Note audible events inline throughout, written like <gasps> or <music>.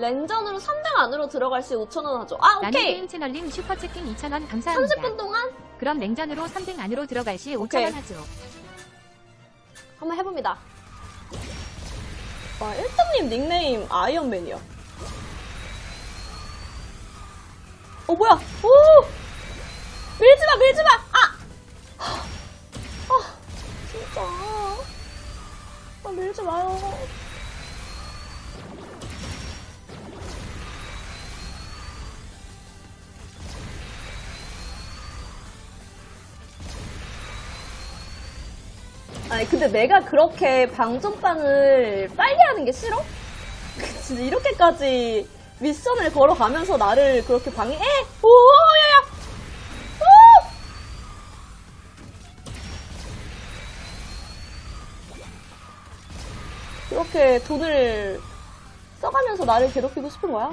랭전으로 3등 안으로 들어갈 시 5천원 하죠. 아, 나는 오케이. 게임 채널님 슈퍼채팅 2,000원 감사합니다. 30분 동안 그럼 냉전으로 3등 안으로 들어갈 시 오케이. 5,000원 하죠. 한번 해봅니다. 와, 1등님 닉네임 아이언맨이야. 어, 뭐야? 오! 밀지 마, 밀지 마! 아! 아, 진짜. 아, 밀지 마요. 아니 근데 내가 그렇게 방전빵을 빨리 하는 게 싫어? <laughs> 진짜 이렇게까지 미션을 걸어가면서 나를 그렇게 방해해? 오야야! 오! 그렇게 돈을 써가면서 나를 괴롭히고 싶은 거야?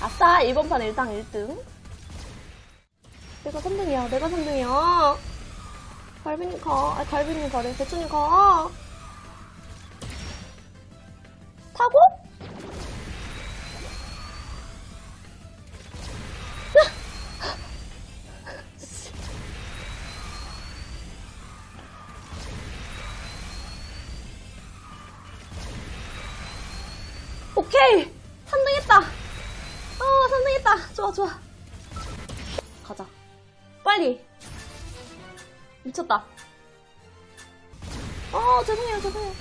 아싸 1번 판 일당 1등 내가 3등이야. 내가 3등이야. 갈비님 가. 아, 갈비님 가래. 대추님 가. 타고? <laughs> 오케이! 3등 했다! 어, 3등 했다! 좋아, 좋아. 가자. 빨리. 미쳤다. 아, 죄송해요, 죄송해요.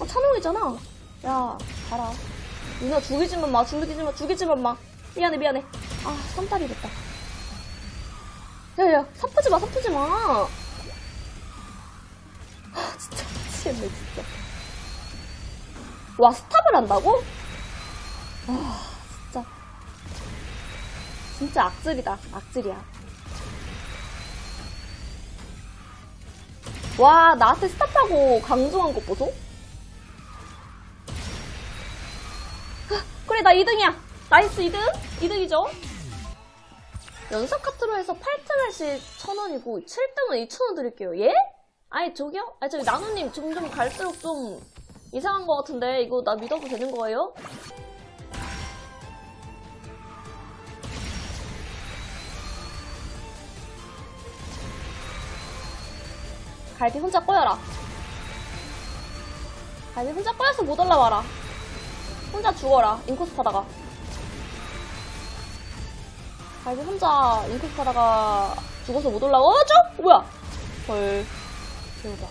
어, 찬홍이잖아. 야, 가라. 누나 죽이지만 마, 죽이지만 마, 죽이지만 마. 미안해, 미안해. 아, 삼딸이 됐다. 야, 야, 사프지 마, 사프지 마. 아, 진짜 미치겠네, 진짜. 와, 스탑을 한다고? 아. 진짜 악질이다. 악질이야. 와, 나한테 스탑하고 강조한 것 보소? 아, 그래, 나 2등이야. 나이스 2등? 2등이죠? 연석 카트로 해서 8등 할시 1,000원이고 7등은 2,000원 드릴게요. 예? 아니, 저기요? 아니, 저기 나누님 점점 갈수록 좀 이상한 것 같은데 이거 나 믿어도 되는 거예요? 갈비 혼자 꼬여라. 갈비 혼자 꼬여서 못 올라와라. 혼자 죽어라. 인코스 하다가. 갈비 혼자 인코스 하다가 죽어서 못 올라와. 어, 저? 뭐야? 헐. 배우다.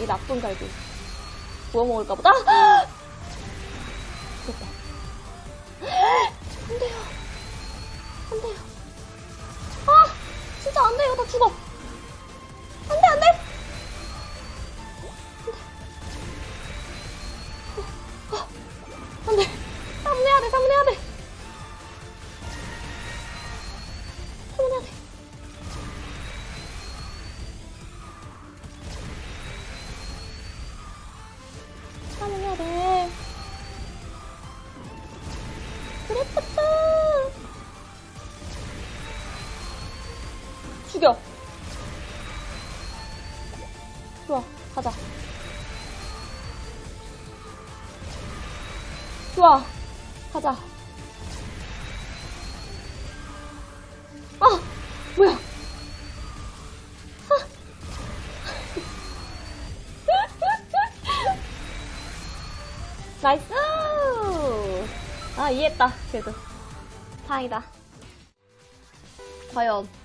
이 나쁜 갈비. 구워 먹을까 보다? <gasps> 됐다. <gasps> 안 돼요. 안 돼요. 아! 진짜 안 돼요. 나 죽어. 좋아, 가자. 좋아, 가자. 아, 뭐야? 아. <laughs> 나이스! 아, 이해했다, 그래도. 다행이다. 과연.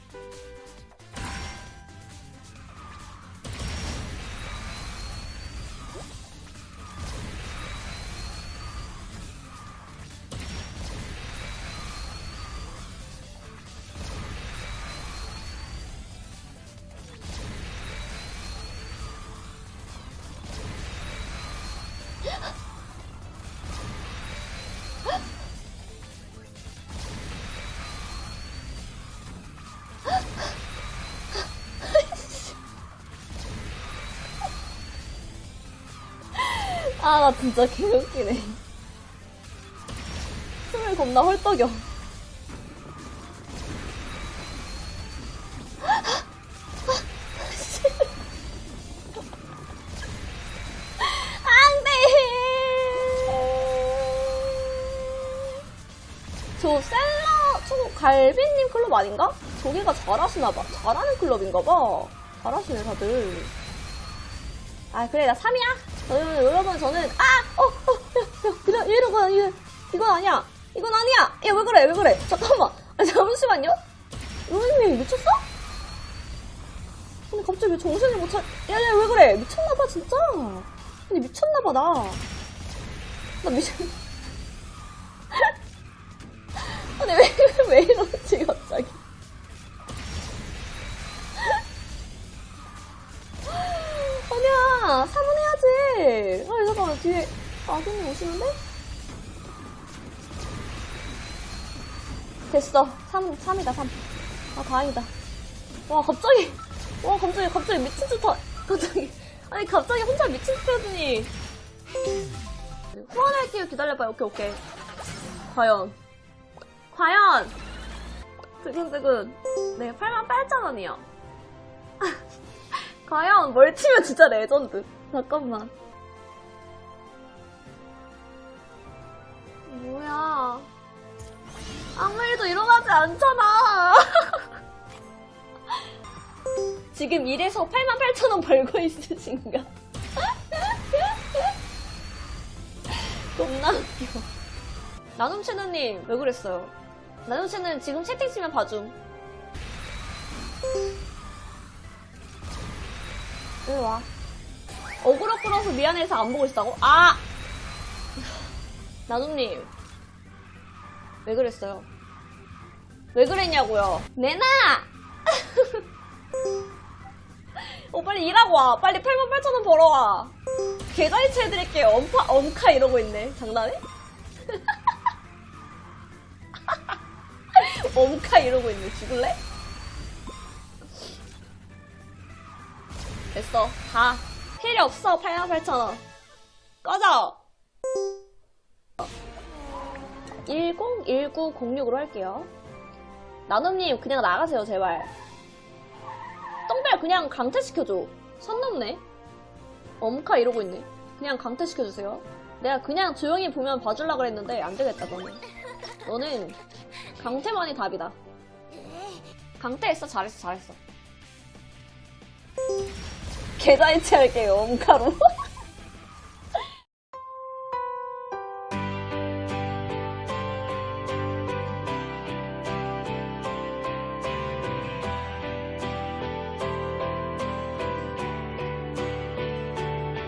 아, 나 진짜 개웃기네. 춤을 겁나 헐떡여. 안돼 저 셀러 저 갈비님 클럽 아닌가? 저기가 잘하시나봐 잘하는 클럽인가봐 잘하시네 다들 아, 그래, 나 3이야. 여러분, 여러분, 저는, 아! 어, 어, 야, 야, 이러, 이러고, 이거, 이건 아니야. 이건 아니야. 야, 왜 그래, 왜 그래. 잠깐만. 아, 잠시만요. 로이님, 미쳤어? 근데 갑자기 왜 정신을 못 차려. 야, 야, 왜 그래. 미쳤나봐, 진짜. 근데 미쳤나봐, 나. 나 미쳤, <laughs> 아니, 왜, 왜 이러지, 갑자기. 아니야, 3분 해야지. 아니, 잠깐만, 뒤에 아드님 오시는데? 됐어. 3, 3이다, 3. 아, 다행이다. 와, 갑자기, 와, 갑자기, 갑자기 미친 듯, 하, 갑자기. 아니, 갑자기 혼자 미친 듯 하더니. 후원할게요. 기다려봐요. 오케이, 오케이. 과연. 과연! 두근두근. 네, 88,000원이요. <laughs> 과연 뭘 치면 진짜 레전드. 잠깐만. 뭐야. 아무 일도 일어나지 않잖아. <laughs> 지금 일에서 88,000원 벌고 있으신가? <laughs> 겁나 웃겨. 나눔 채널님, 왜 그랬어요? 나눔 채널 지금 채팅 치면 봐줌. 왜 와? 어그로 끌어서 미안해서 안 보고 있다고? 아! <sighs> 나눔님. 왜 그랬어요? 왜 그랬냐고요? 내놔! <laughs> 어, 빨리 일하고 와. 빨리 88,000원 벌어와. 계좌이체 해드릴게요. 엄파, 엄카 이러고 있네. 장난해? <laughs> 엄카 이러고 있네. 죽을래? 됐어. 가. 필요 없어. 88,000원. 꺼져! 101906으로 할게요. 나눔님, 그냥 나가세요, 제발. 똥별 그냥 강퇴시켜줘. 선 넘네. 엄카 이러고 있네. 그냥 강퇴시켜주세요. 내가 그냥 조용히 보면 봐줄라 그랬는데 안 되겠다, 너는. 너는 강퇴만이 답이다. 강퇴했어, 잘했어, 잘했어. 계좌이체 할게요, 엄카로. <laughs>